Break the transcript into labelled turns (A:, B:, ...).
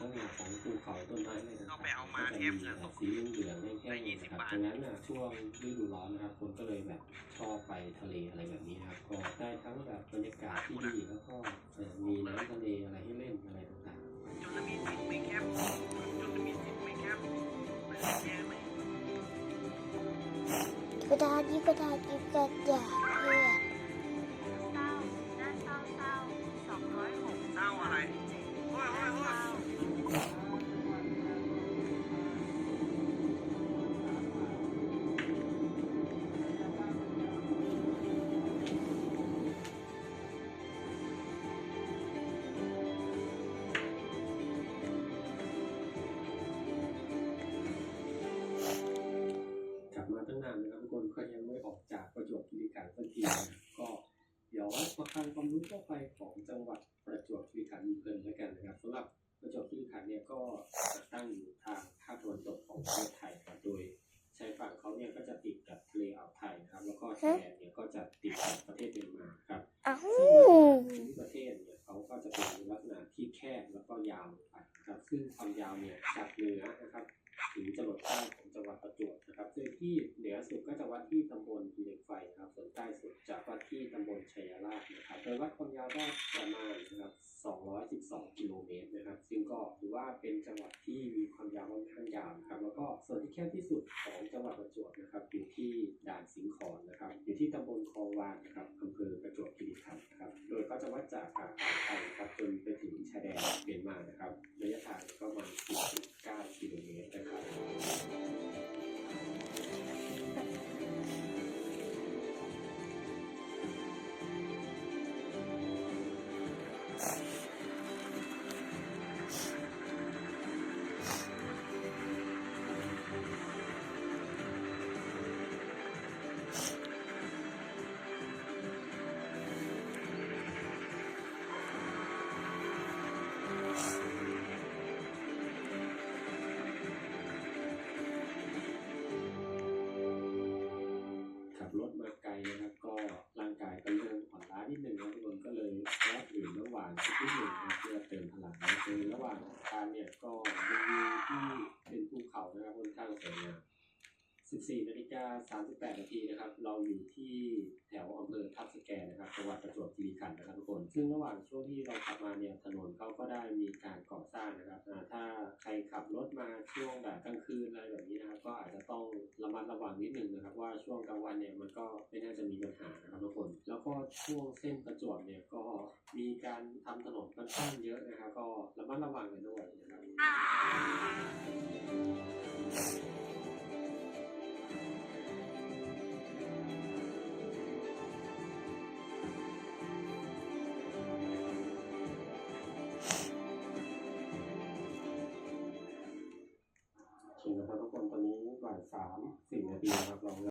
A: ลักษณะของภูเขาต้นไม้อะไรต่างๆ
B: ก็ไปเอามาเทียบกับตก
A: สีเหลืองๆแห้ง
B: ได้
A: ๆ
B: ยี่
A: นะ
B: สิบ
A: ครับ
B: บาท
A: ดังนั้นน่ะช่วงฤดูร้อนนะครับคนก็เลยแบบชอบไปทะเลอะไรแบบนี้นะครับก็ได้ทั้งแบบบรรยากาศที่ดีแล้วก็เอ่อมีน้ำทะเลอะไรให้เล่นอะไรต่างๆ
B: จนมีสิทธิ์ไม่แคบจนมีสิทธิ์ไม่แคบมันแย่ไหม
C: กระดาษยี่กระดาษยี่กระดาษา
A: ฟังความรู้ทั่วไปของจังหวัดประจวบคีรีขันธ์เพลินแล้วกันนะครับสำหรับประจวบคีรีขันธ์เนี่ยก็จะตั้งอยู่ทางภาคตะวันตกของประเทศไทยครับโดยชายฝั่งเขาเนี่ยก็จะติดกับทะเลอ่าวไทยนะครับ แล้วก็ชายแดนเนี่ยก็จะติดกับประเทศเมียนมาครับ
C: อ้าว
A: ซึ่งภูมิประเทศเนี่ยเขาก็จะเป็นลักษณะที่แคบแล้วก็ยาวลงไปนะครับ ซึ่งความยาวเนี่ยจากเหนือนะครับ ถึงจังหวัดใต้ของจังหวัดประจวบนะครับซึ่งที่เหนือสุดก็จะวัดที่ตำบ ที่ตำบลชัยราชนะครับโดยวัดความยาวได้ประมาณนะครับ212 กิโลเมตรนะครับ ซึ่งก็ถือว่าเป็นจังหวัดที่มีความยาวค่อนข้างยาวนะครับ แล้วก็ส่วนที่แคบที่สุดของจังหวัดประจวบนะครับอยู่ที่ด่านสิงห์ขอนนะครับ อยู่ที่ตำบลคลองวานนะครับอำเภอประจวบคีรีขันธ์นะครับ โดยก็จะวัดจากอ่างไทยนะครับจนไปถึงชายแดนานสักนิดหนึ่งนะเพื่อเติมพลังนะคือระหว่างทางเนี่ยก็มีวิวที่เป็นภูเขานะครับค่อนข้างสวยงาม14นาฬิกา38นาทีนะครับ เราอยู่ที่แถวอำเภอทับสแกนะครับจังหวัดประจวบคีรีขันธ์นะครับทุกคน ซึ่งระหว่างช่วงที่เราขับมาเนี่ยถนนเขาก็ได้มีการก่อสร้างนะครับถ้าใครขับรถมาช่วงแบบกลางคืนอะไรแบบนี้นะครับก็อาจจะต้องระมัดระวังนิดนึงนะครับ ว่าช่วงกลางวันเนี่ยมันก็ไม่น่าจะมีปัญหานะครับทุกคน แล้วก็ช่วงเส้นประจวบเนี่ยก็ ทำถนนค่อนข้างเยอะนะครับก็ระมัดระวังกันด้วยนะครับโอเคนะครับทุกคนตอนนี้บ่ายสามสี่นาทีนะครับเรา